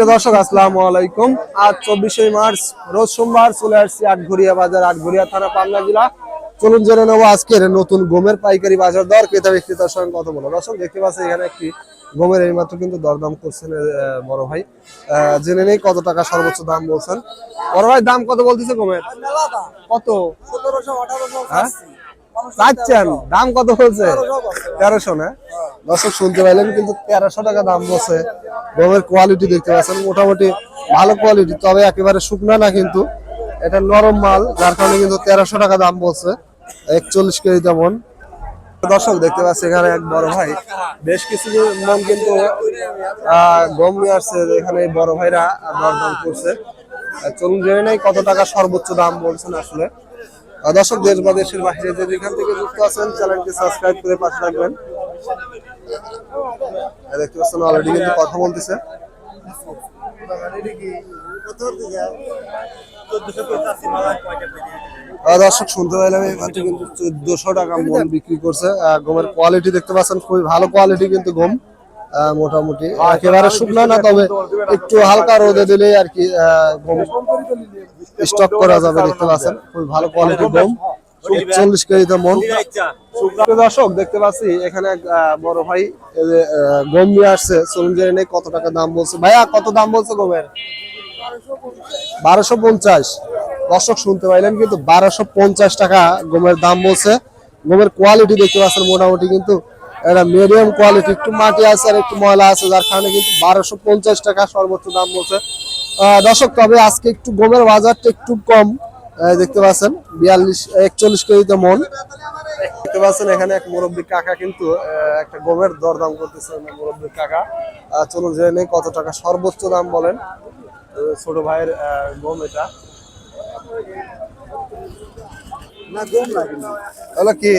সুপ্রিয় দর্শক, আসসালামু আলাইকুম। আজ চব্বিশে মার্চ, রোজ সোমবার চলে আসছি আটঘরিয়া বাজার, আটঘরিয়া থানা, পাবনা জেলা। চলুন জেনে নেব আজকের নতুন গমের পাইকারি বাজার দর। ক্রেতা বিক্রেতার সঙ্গে কথা বলো দর্শক, দেখতে পাচ্ছি এখানে একটি গমের এইমাত্র কিন্তু দরদাম করছেন বড় ভাই। জেনে নেই কত টাকা সর্বোচ্চ দাম বলছেন। বড় ভাই, দাম কত বলতেছে গমের? কত? হ্যাঁ? দাম কত বলছে? তেরোশো না? দর্শক, শুনতে পাইলেন কিন্তু তেরোশো টাকা দাম বলছে। গমের কোয়ালিটি দেখতে পাচ্ছেন, মোটামুটি ভালো কোয়ালিটি তবে একেবারে শুকনা না কিন্তু। এটা নরম মাল, যার কারণে কিন্তু তেরোশো টাকা দাম বলছে, একচল্লিশ কেজি তেমন দর্শক, দেখতে পাচ্ছি এখানে এক বড় ভাই। বেশ কিছু মন কিন্তু গম নিয়ে আসছে, এখানে বড় ভাইরা দরদাম করছে। চলুন জেনে নেই কত টাকা সর্বোচ্চ দাম বলছেন আসলে। দর্শক, দেশ বা দেশের বাইরে যে যেখান থেকে যুক্ত আছেন, চ্যানেলটি সাবস্ক্রাইব করে পাশে রাখবেন দেখতে পাচ্ছেন অলরেডি কিন্তু কথা বলতেছে। দর্শক, শুনতে পাইলাম এই মাত্র কিন্তু চোদ্দশো টাকা মন বিক্রি করছে। গমের কোয়ালিটি দেখতে পাচ্ছেন, খুবই ভালো কোয়ালিটি কিন্তু গম মোটামুটি। একেবারে শুকনো না, তবে একটু হালকা রোদে দিলেই আর কি গম স্টক করা যাবে, দেখতে পাচ্ছেন। খুবই ভালো কোয়ালিটির গম। চল্লিশ কেজিতে মন দর্শক দেখতে পাচ্ছি এখানে বড় ভাই এই যে, আহ, গম নিয়ে আসছে। চলুন জেনে নেই কত টাকা দাম বলছে। ভাইয়া কত দাম বলছে গমের? বারোশো পঞ্চাশ। দর্শক শুনতে পাইলেন কিন্তু বারোশো পঞ্চাশ টাকা গমের দাম বলছে। গমের কোয়ালিটি দেখতে পাচ্ছেন মোটামুটি কিন্তু এটা মিডিয়াম কোয়ালিটি একটু মাটি আছে আর একটু ময়লা আছে যার কারণে কিন্তু বারোশো পঞ্চাশ টাকা সর্বোচ্চ দাম বলছে। আহ, দর্শক তবে আজকে একটু গমের বাজারটা একটু কম। দেখতে পাচ্ছেন বিয়াল্লিশ একচল্লিশ কেজিতে মন। দেখতে পাচ্ছেন এখানে এক মুরব্বী কাকা কিন্তু একটা গমের দরদাম করতেছে মুরব্বী কাকা। চলুন জেনে নেই কত টাকা সর্বোচ্চ দাম বলেন। ছোট ভাইয়ের গম এটা। তাহলে কি?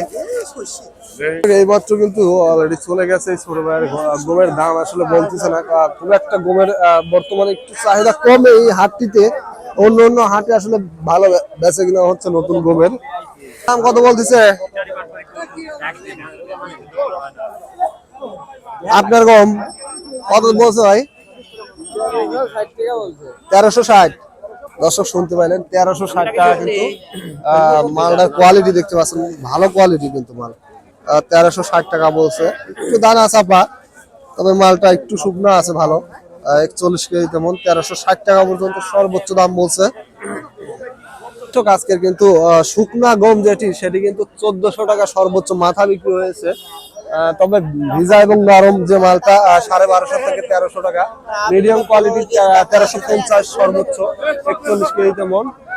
এইমাত্র কিন্তু অলরেডি চলে গেছে ছোট ভাইয়ের গমের দাম আসলে বলতেছে না। খুব একটা গমের বর্তমানে একটু চাহিদা কম এই হাটটিতে। অন্য অন্য হাটে আসলে ভালো বেচে কিনা হচ্ছে নতুন গমের দাম কত বলতেছে? আপনার গম কত বলছে ভাই? তেরোশো ষাট। দর্শক শুনতে পাইলেন, তেরোশো ষাট টাকা কিন্তু মালটার কোয়ালিটি দেখতে পাচ্ছেন, ভালো কোয়ালিটি কিন্তু মাল। তেরোশো ষাট টাকা বলছে। একটু দানা চাপা, তবে মালটা একটু শুকনো আছে ভালো। একচল্লিশ কেজি তেমন তেরোশো ষাট টাকা পর্যন্ত সর্বোচ্চ দাম বলছে। তো আজকের কিন্তু শুকনা গম যেটি, সেটি কিন্তু চোদ্দশো টাকা সর্বোচ্চ মাথা বিক্রি হয়েছে। তবে ভিজা এবং নরম যে মালটা সাড়ে বারোশো থেকে তেরোশো টাকা। মিডিয়াম কোয়ালিটি তেরোশো পঞ্চাশ সর্বোচ্চ, একচল্লিশ কেজি মন